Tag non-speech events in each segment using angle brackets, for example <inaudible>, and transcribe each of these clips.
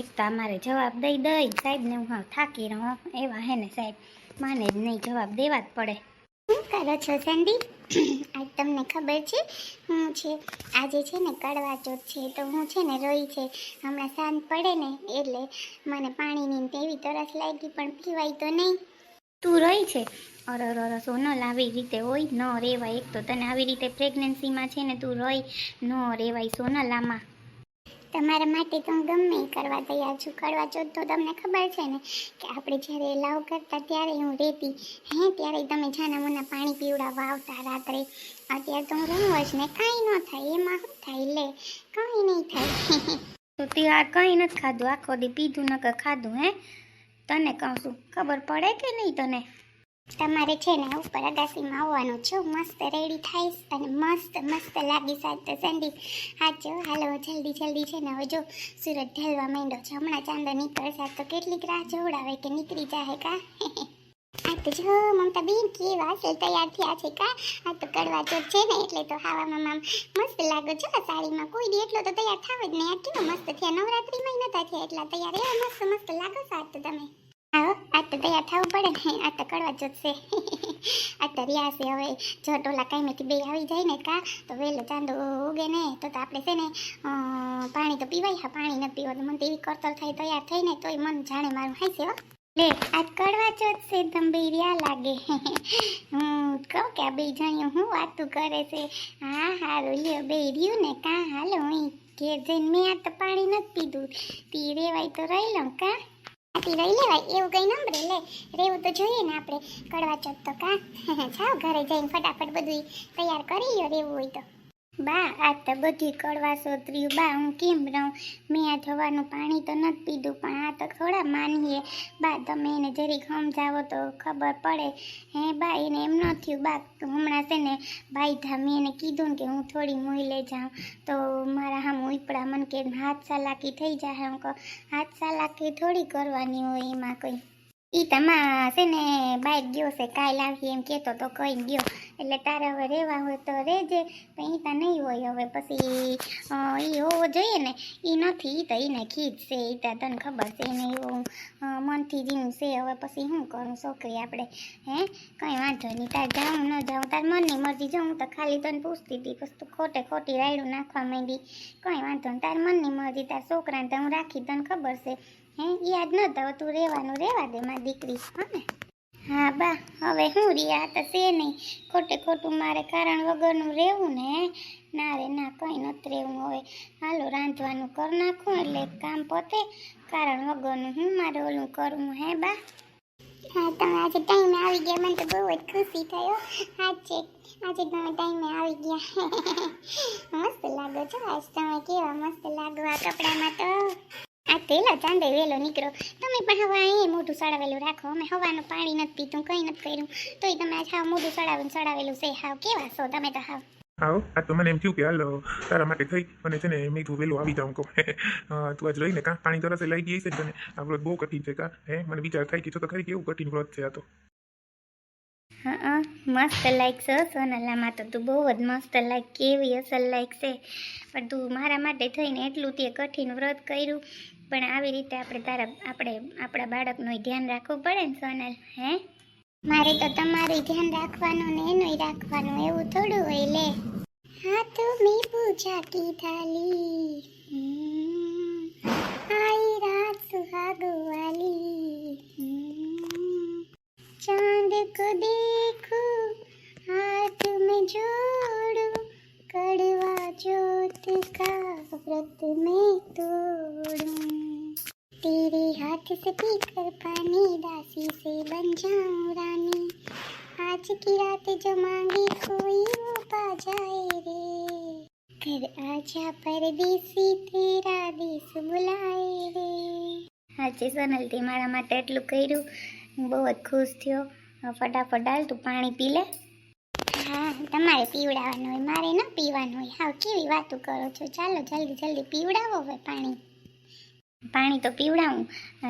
એક તો અમારે જવાબ દઈ દઈ સાહેબને હું હાવ થાકી રહું એવા હે ને સાહેબ માને જ નહીં જવાબ દેવા જ પડે. શું કરો છો સંદીપ? આજ તમને ખબર છે હું છે આજે છે ને કડવા ચોથ છે તો હું છે ને રોઈ છે. હમણાં સાંજ પડે ને એટલે મને પાણીની તેવી તરસ લાગી પણ પીવાય તો નહીં. તું રહી છે? અરર અર અર સોનલ આવી રીતે હોય ન રેવાય. એક તો તને આવી રીતે પ્રેગ્નન્સીમાં છે ને તું રહી ન રેવાય સોનલ આમાં. તમારા માટે તો હું ગમે કરવા તૈયાર છું. કડવા ચોથ તો તમને ખબર છે ને કે આપણે જ્યારે લાવ કરતા ત્યારે હું રહેતી હે, ત્યારે તમે છાના મોના પાણી પીવડાવવા આવતા રાત્રે. અત્યારે તો હું રહું જ ને કાંઈ ન થાય, એમાં શું થાય લે? કાંઈ નહીં થાય. <laughs> તો તે કંઈ નથી ખાધું. આખો દી પીધું નકર ખાધું, હે? તને કહું છું, ખબર પડે કે નહીં તને? તમારે છે ને ઉપર અગાસીમાં આવવાનું છું. મસ્ત રેડી થઈશ અને મસ્ત મસ્ત લાગી સાત સંદીપ. હાચો હાલો, જલ્દી જલ્દી છે ને હવે જો સુરત ઢલવા માંડ્યો છે. હમણાં ચાંદો નીકળશે તો કેટલીક રાહ જોવડાવે કે નીકળી જાય કા? <laughs> આ તો જો, મમતા બેન કેવા છે? તૈયાર થયા છે કા? આ તો કડવા ચોથ છે ને, એટલે તો હાવામાં મામ મસ્ત લાગો છો. સાડીમાં કોઈ દી એટલો તો તૈયાર થાવ જ નહીં. આ કેવું મસ્ત થયા? નવરાત્રીમાં નતા થયા એટલા તૈયાર. એવા મસ્ત મસ્ત લાગો સાત તમે. તો તૈયાર થવું પડે ને. આ તો કડવા જોતશે <laughs> આ તો રહ્યા છે હવે. જો ટોલા કાંઈમેથી બે આવી જાય ને કા, તો વહેલો ચાંદો ઉગે ને. તો તો આપણે છે ને પાણી તો પીવાય. હા, પાણી નથી પીવા તો મને એવી કરતર થાય, તૈયાર થઈને તોય મન જાણે મારું હાઈ છે લે, આ કડવા ચોથ છે બે લાગે. <laughs> હું કહું કે આ બે જણ્યું હું વાતું કરે છે. હા, હારું, લ્યો, બે રહ્યું ને કા, હાલો હું ઘેર જઈને મેં આ તો પાણી નથી પીધું. તી રેવાય તો રહી લઉં, કા? આથી રહી લેવાય, એવું કંઈ નંબરે લે. રેવું તો જોઈએ ને આપણે. કડવા ચોથ તો કા. <laughs> જાઓ ઘરે જઈને ફટાફટ બધું તૈયાર કરી રહેવું હોય તો. બા આ તો બધી કડવા સોતર્યું. બા, હું કેમ રહું? મેં આ જવાનું પાણી તો નથી પીધું, પણ આ તો થોડા માનીએ. બા, તમે એને જરીક સમજાવો તો ખબર પડે. હે, બા, એને એમ ન થયું. બા, હમણાં છે ને ભાઈ ધા, મેં એને કીધું ને કે હું થોડી મોઈ લઈ જાઉં. તો મારા હામ ઉપડા મને કે હાથ સાલાકી થઈ જાય હું કહું. હાથ સાલાકી થોડી કરવાની હોય એમાં કંઈ. એ તમા છે ને બાઈક ગયો છે, કાલ આવી એમ કહેતો તો કઈ ગયો. એટલે તારે હવે રહેવા હોય તો રહેજે પણ તા નહીં હોય હવે. પછી એ હોવો જોઈએ ને એ નથી તો એને ખીજ છે એ તા તને ખબર છે એને એવું મનથી જીનું છે. હવે પછી શું કરું છોકરી આપણે, હે? કંઈ વાંધો નહીં, તાર જાઉં, ન જાઉં, તાર મનની મરજી જાઉં તો ખાલી તને પૂછતી હતી પછી તું ખોટે ખોટી રાયડું નાખવા માંડી. કંઈ વાંધો નહીં, તાર મનની મરજી, તાર છોકરાને તો હું રાખી, તને ખબર છે. હે? યાદ ન તો તું રહેવાનું રહેવા દે, મારી દીકરી, હા ને? હા બા, હવે હું રિયા તો છે નહીં. ખોટે ખોટું મારે કારણ વગરનું રહેવું ને, ના રે, ના, કંઈ નથી રહેવું. હવે હાલો રાંધવાનું કરી નાખું, એટલે કામ પોતે. કારણ વગરનું હું મારે ઓલું કરવું, હે બા? હા, તમે આજે ટાઈમે આવી ગયા, મને તો બહુ જ ખુશી થયો. આજે આજે તમે ટાઈમે આવી ગયા. <laughs> મસ્ત લાગો છો, આજ તમે કેવા મસ્ત લાગો આ કપડામાં તો. આ તેલો ચાંદે વેલો નીકળો. તમે પણ હવે અહીં મોઢું સડાવેલું રાખો. અમે હવાનું પાણી નથી પીતું કંઈ નથી કર્યું. તોય તમે આજ હાવ મોઢું સડાવીને સડાવેલું છે. હાવ કેવા છો તમે તો હાવ? આવો આ તો મને એમ થયું કે હાલ તારા માટે થઈ અને છે ને મીઠું વહેલું આવી જાઉં કહું. તું આજ લઈને કાં? પાણી તરસે લઈ ગઈ છે તને? આ વ્રત બહુ કઠિન છે કા? હે મને વિચાર થાય કે છો તો ખરી કેવું કઠિન વ્રત છે આ તો. હા મસ્ત લાઈક છે સોનલામાં તો તું બહુ જ મસ્ત લાઈક કેવી અસલ લાઈક છે. પણ તું મારા માટે થઈને એટલું તે કઠિન વ્રત કર્યું પણ આવી રીતે આપણે તારા આપણે આપણા બાળકનું ધ્યાન રાખવું પડે ને સોનલ, હે? મારે તો તમારું ધ્યાન રાખવાનું ને એનું રાખવાનું, એવું થોડું હોય લે. હા તો મેં પૂજા કી થાલી આઈ રાત સુહાગો ચાંદ કો व्रत में तोड़ूं तेरे हाथ से पीकर पानी दासी से बन जाऊं रानी आज की रात जो मांगे कोई वो पा जाए रे घर आजा परदेसी तेरा देश बुलाए रे હાચી સોનલ તે મારા માટે એટલું કર્યું હું બહુ જ ખુશ થયો હવે ફટાફટ ડાલ તું પાણી પી લે હા, તમારે પીવડાવવાનું હોય, મારે ન પીવાનું હોય. હાવ કેવી વાતો કરો છો? ચાલો, જલ્દી જલ્દી પીવડાવો હવે પાણી. પાણી તો પીવડાવું.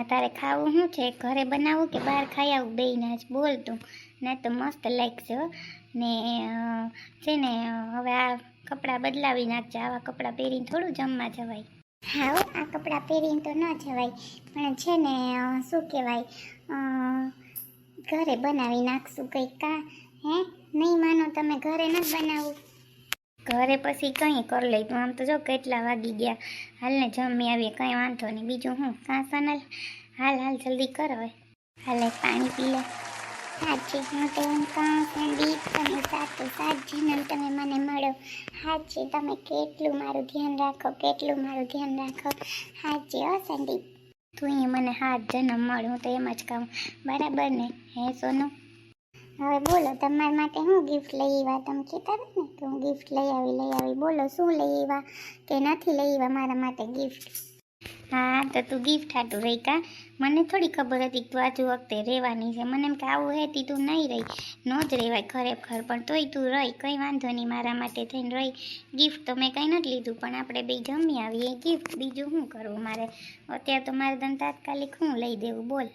તારે ખાવું શું છે? ઘરે બનાવું કે બહાર ખાઈ આવું? બેયને જ બોલ તું. ના તો મસ્ત લાગશે હો. ને છે ને હવે આ કપડાં બદલાવી નાખજે. આવા કપડાં પહેરીને થોડું જમવા જવાય. હા આ કપડાં પહેરીને તો ન જવાય. પણ છે ને શું કહેવાય? ઘરે બનાવી નાખશું કંઈક, કા? હે? નહીં માનો તમે ઘરે ન બનાવું. ઘરે પછી કંઈ કરી લઈ તું આમ તો જો કેટલા વાગી ગયા. હાલને જમી આવીએ કંઈ વાંધો નહીં. બીજું હું? કાં સોનલ? હાલ હાલ જલ્દી કર હવે. હાલે પાણી પી લે. સાચી હું તો એમ કહું સંદીપ તમે સાચું સાત જન્મ તમે મને મળો. સાચી તમે કેટલું મારું ધ્યાન રાખો કેટલું મારું ધ્યાન રાખો. સાચી હો સંદીપ. તું અહીંયા મને હાથ જન્મ મળ હું તો એમ જ કહું. બરાબર ને? હે સોનું? હવે બોલો, તમારા માટે હું ગિફ્ટ લઈ આવ્યા? તમે કહેતા હતા ને કે હું ગિફ્ટ લઈ આવી લઈ આવી. બોલો, શું લઈ આવ્યા કે નથી લઈ આવ્યા મારા માટે ગિફ્ટ હા, તો તું ગિફ્ટ હાટું રહી કા? મને થોડી ખબર હતી તું આજુ વખતે રહેવાની છે. મને એમ કે આવું હેતી તું નહીં રહી. ન જ રહેવાય ખરેખર, પણ તોય તું રહી. કંઈ વાંધો નહીં, મારા માટે થઈને રહી. ગિફ્ટ તો મેં કંઈ નથી લીધું, પણ આપણે બે જમી આવીએ. ગિફ્ટ બીજું શું કરવું મારે? અત્યારે તો મારે તને તાત્કાલિક હું લઈ દેવું. બોલ.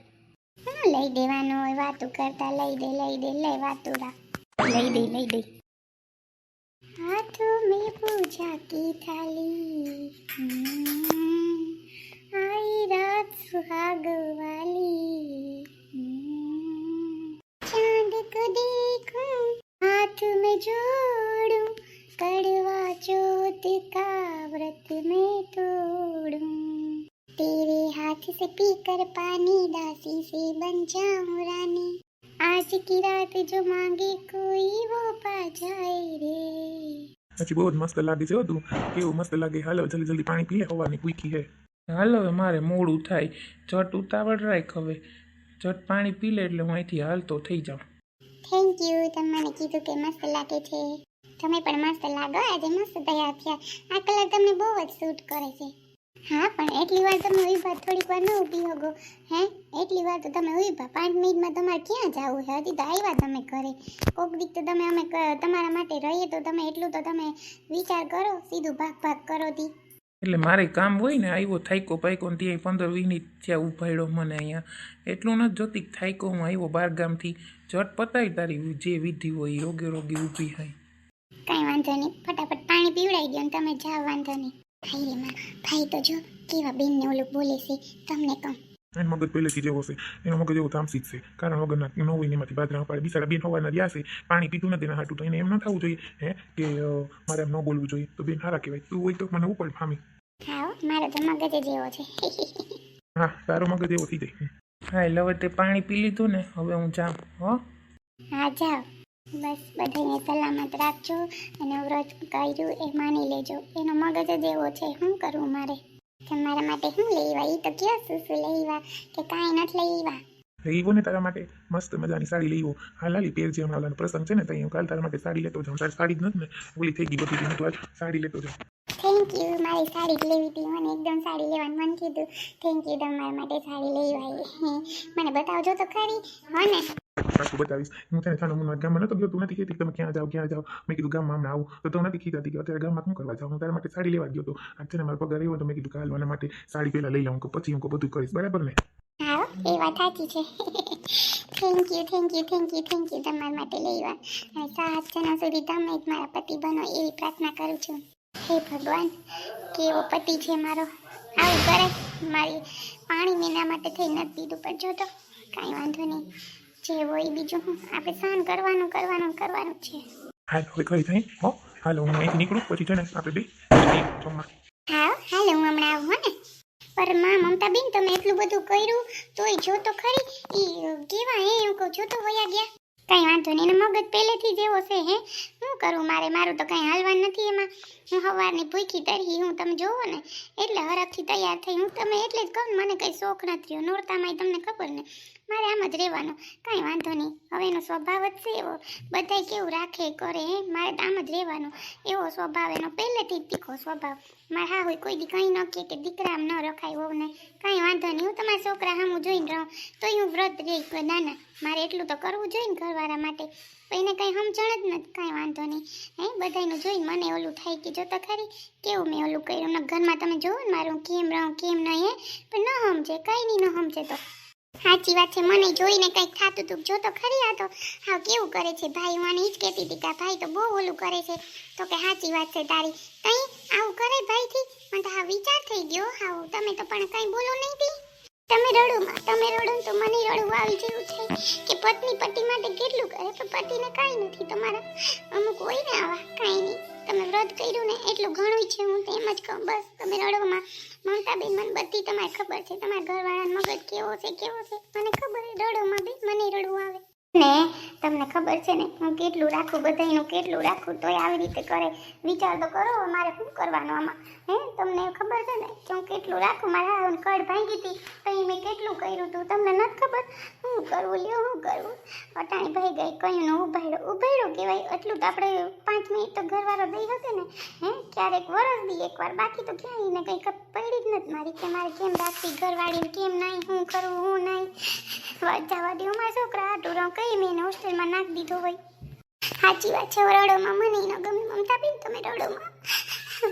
લઈ દેવાનો હોય વાતું કરતા લઈ દે લઈ દે લઈ વાતું લઈ દે લઈ દે. હાથો મે પૂજા કી થાલી. આઈ રાત સુહાગ વાલી. ચાંદ કો દેખું, હાથ મે જોડું, કડવા ચોથ કા વ્રત મે તોડું. तेरे हाथ से पीकर पानी दासी से बन जाऊं रानी आज की रात जो मांगे कोई वो पा जाए रे હજી બહુ જ મસ્ત લાગે છે હો તું કેવું મસ્ત લાગે હાલો જલ્દી જલ્દી પાણી પી લે હવાની પૂકી હે હાલ હવે મારે મોડું થાય ચટ ઉતાવળ રાખ હવે ચટ પાણી પી લે એટલે હું અહીંથી હાલતો થઈ જાઉં થેન્ક યુ તમે મને કીધું કે મસ્ત લાગે છે તમે પણ મસ્ત લાગો આજે મસ્ત તૈયાર થયા આ કલર તમને બહુ જ સૂટ કરે છે હા પણ એટલી વાર તમે ઊભા થોડીક વાર ન ઊભી હોગો હે? એટલી વાર તો તમે ઊભા પાંચ મિનિટમાં તમારે ક્યાં જવું છે? હજી તો આવ્યા તમે ઘરે. કોક દીક તો તમે અમે તમારા માટે રહીએ તો તમે એટલું તો તમે વિચાર કરો સીધું ભાગ ભાગ કરો તી એટલે મારે કામ હોય ને આવ્યો થાયકો પાયકો ને ત્યાં પંદર મિનિટ ત્યાં ઉભાડ્યો મને અહીંયા. એટલું નથી જોતી થાયકો હું આવ્યો બાર ગામથી ચટ પતાવી તારી જે વિધિ હોય રોગે રોગે ઊભી હોય કાંઈ વાંધો નહીં. ફટાફટ પાણી પીવડાવી દો ને તમે જાઓ વાંધો નહીં. ભાઈ રે માં ભાઈ તો જો કેવા બેનને ઓલું બોલે છે તમને કહું. એનો મગજ પહેલેથી જેવો છે એનો મગજ એવો તામસી શીખશે કારણ વગરના નવ હોય ને એમાંથી બાદ ના પાડે બિચારા બેન હોવાના રહ્યા છે. પાણી પીતું નથી એના હાટું તો એને એમ ન થવું જોઈએ હે કે મારે એમ ન બોલવું જોઈએ. તો બેન હારા કહેવાય. તું હોય તો મને ઉપર ફામી હા મારો તો મગજ જ એવો છે. હા તારો મગજ એવો થઈ જાય. હા એટલે હવે તે પાણી પી લીધું ને હવે હું જાઉં હો. હા જાઓ. બસ બધાને સલામત રાખજો અને વ્રત કર્યું એ માની લેજો. એનો મગજ જ એવો છે શું કરવું મારે? તમારા માટે શું લેવા? એ તો કયો શું શું લેવા કે કાંઈ નથી લેવા? લેવો ને તારા માટે મસ્ત મજાની સાડી લેવો હા લાલી પેર જે હમણાં ઓલાનો પ્રસંગ છે ને તઈ હું કાલ તારા માટે સાડી લેતો જાઉં. તારી સાડી જ નથી ને ઓલી થઈ ગઈ બધી હું તો સાડી લેતો જાઉં. થેન્ક યુ મારી સાડી જ લેવી હતી. મને એકદમ સાડી લેવાનું મન કીધું થેન્ક યુ તમારા માટે સાડી લેવાય મને બતાવજો તો ખરી. હો ને. પાછું બતાવીશ હું તને થાનો મુનો ગામમાં નતો ગયો તું નથી કહેતી તમે ક્યાં જાઓ ક્યાં જાઓ મેં કીધું ગામમાં હમણાં આવું તો તું નથી કીધા કે અત્યારે ગામમાં શું કરવા જાઉં હું તારા માટે સાડી લેવા ગયો તો આજ ને મારો પગાર આવ્યો તો મેં કીધું કે હાલ આના માટે સાડી પહેલાં લઈ લઉં પછી હું બધું કરીશ બરાબર ને હા હો, એ વાત સાચી છે thank you thank you thank you thank you તમારા માટે લેવા અને સાત જણા સુધી તમે જ મારા પતિ બનો એવી પ્રાર્થના કરું છું હે ભગવાન કેવો પતિ છે મારો આવું કરે મારી પાણી મેના માટે થઈ નથી પીધું પણ જો તો કાંઈ વાંધો નહીં જે હોય બીજું હું આપણે સહન કરવાનું કરવાનું કરવાનું છે. હાલ હવે ખરી થાય હો હાલ હું અહીંથી નીકળું પછી છે ને આપણે બે જમવા. હા હાલો હું હમણાં આવું હો ને. પરમાં મમતા બેન તમે એટલું બધું કર્યું તોય જો તો ખરી ઈ કેવા હે એમ કહું જો તો વયા ગયા. કઈ વાંધો નહીં મગજ પહેલેથી જ એવો છે હે. શું કરું મારે મારું તો કઈ હાલવાનું નથી એમાં. હું સવારની ભૂખી તરી હું તમે જોવો ને એટલે હરખથી તૈયાર થઈ હું તમે એટલે જ કહું મને કઈ શોખ નથી રહ્યો નોરતામાં તમને ખબર ને. મારે આમ જ રહેવાનું. કાંઈ વાંધો નહીં. હવે એનો સ્વભાવ જ છે એવો. બધાય કેવું રાખે, કરે હે મારે તો આમ જ રહેવાનું. એવો સ્વભાવ, એનો પહેલેથી જ તીખો સ્વભાવ. મારે હા હોય કોઈ દી કંઈ ન કહે કે દીકરા આમ ન રખાય હોવ ને. કાંઈ વાંધો નહીં. હું તમારા છોકરા સામું જોઈને રહું. તો હું વ્રત રહી ના ના મારે એટલું તો કરવું જોઈએ ને ઘરવાળા માટે. એને કંઈ સમજણ જ નથી. કાંઈ વાંધો નહીં. હે? બધાયનું જોઈને મને ઓલું થાય કે જો તો ખરી? કેવું મેં ઓલું કર્યું? ઘરમાં તમે જોવો ને મારું, કેમ રહું, કેમ નહીં, હે? પણ ન સમજે. કાંઈ નહીં, ન સમજે તો. સાચી વાત છે. મને જોઈને કંઈક થતું હતું જો તો ખરી આ તો. હા, કેવું કરે છે ભાઈ? હું આને જ કહેતી હતી કે ભાઈ તો બહુ ઓલું કરે છે. તો કે સાચી વાત છે તારી. કઈ આવું કરે ભાઈથી? મને તો હા વિચાર થઈ ગયો. હા, તમે તો પણ કંઈ બોલો નહીં તી. તમે રડો તમે રડો તો મને રડવું આવી જેવું છે. કે પત્ની પતિ માટે કેટલું કરે? પણ પતિને કાંઈ નથી. તમારા અમુક હોય ને આવા. કાંઈ નહીં. તમે વ્રત કર્યું ને એટલું ઘણું છે, હું તો એમ જ કહું. બસ, તમે રડોમાં મમતા બેન મને બધી તમારે ખબર છે. તમારા ઘરવાળાનો મગજ કેવો છે કેવો છે? મને ખબર છે રડોમાં બી મને રડવું આવે. ને તમને ખબર છે ને, હું કેટલું રાખું બધાનું કેટલું રાખું, તોય આવી રીતે કરે. વિચાર તો કરો મારે શું કરવાનું આમાં? હે, તમને ખબર છે ને, કે હું કેટલું રાખું, મારા કડ ભાંગી હતી ઈ મેં કેટલું કર્યું હતું તમને નથી ખબર? શું કરવું, લ્યો શું કરવું. અટાણી ભાઈ ગઈ, કયું ઉભાડ્યો ઉભાડ્યો કહેવાય, એટલું તો આપણે પાંચ મિનિટ તો ઘરવાળો દઈ હશે ને, હે, ક્યારેક વરસ દી, એકવાર, બાકી તો ક્યાંય ને કંઈ પડી મારી કે મારે કેમ રાખવી? ઘરવાળીને કેમ નહીં? હું કરું હું નહીં? જવા દો. મારા છોકરા આટું રહું કઈ મેં એને હોસ્ટેલમાં નાખી દીધો હોય. સાચી વાત છે, રડોમાં મને ન ગમે. મમતા બેન, તમે રડોમાં?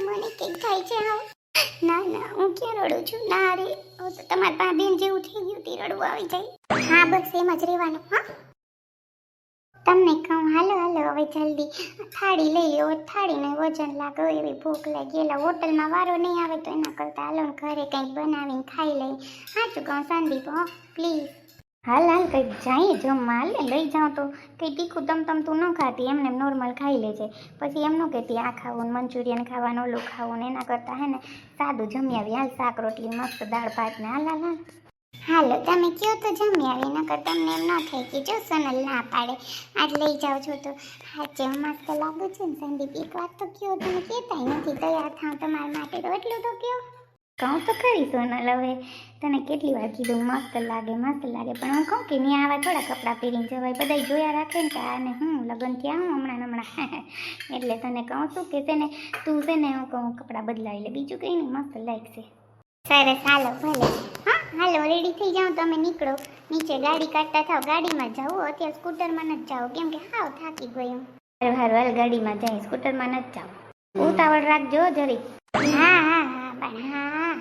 મને કંઈક થાય છે, હા. ના ના, હું ક્યાં રડું છું? ના રે. તમારા પા બેન જેવું થઈ ગયું, તે રડવું આવી જાય. હા, બસ, એમ જ રહેવાનું, હા. તમને કહું, હાલો હાલો, હવે જલ્દી. થાળી લઈ લો થાળીને વજન લાગો, એવી ભૂખ લાગી. એટલે હોટલમાં વારો નહીં આવે તો એના કરતાં હાલો ઘરે કંઈક બનાવીને ખાઈ લઈ. સાચું કહું, સંદીપ, હો પ્લીઝ હાલ હાલ, કંઈક જઈએ, જમવા. હાલ, લઈ જાઉં તો. કંઈ તીખું તમ તમ તું ન ખાતી, એમને નોર્મલ ખાઈ લેજે. પછી એમ ન કહેતી આ ખાવું મંચુરિયન ખાવાનું, ઓલું ખાવું ને એના કરતાં હે ને સાદું જમી આવી. હાલ, શાક રોટલી મસ્ત દાળ ભાત ને. હાલ હાલ હાલ. હાલો, તમે કયો તો જમી આવી નકર તમને એમ ન થાય કે જો સોનલ ના પાડે. આજ લઈ જાઉં છો તો. હાચે મસ્ત લાગુ છે ને સંદીપ, એક વાત તો કયો, તમે કહેતા નથી, તૈયાર થાવ તમારા માટે તો એટલું તો કયો. કહું તો ખરી સોનલ હવે. તને કેટલી વાર કીધું, મસ્ત લાગે મસ્ત લાગે, પણ હું કહું કે મેં આવા થોડા કપડાં પહેરીને જવાય. બધા જોયા રાખે ને કે આને હું, લગ્ન થયા હું હમણાં હમણાં <laughs> એટલે તને કહું છું કે તેને તું છે ને, હું કહું કપડાં બદલાવી લે. બીજું કંઈ નહીં, મસ્ત લાગશે. સરસ, હાલો, ભલે. હાલો રેડી થઈ જાઓ, તમે નીકળો. નીચે ગાડી કાઢતા થાવ ગાડીમાં જાઓ. અત્યારે સ્કૂટરમાં નથી જાઓ. કેમ કે હાવ થાકી ગયું. હારું હારું હાલ, ગાડીમાં જાય. સ્કૂટરમાં નથી જાવ ઉતાવળ રાખજો જરી હા હા હા, પણ હા.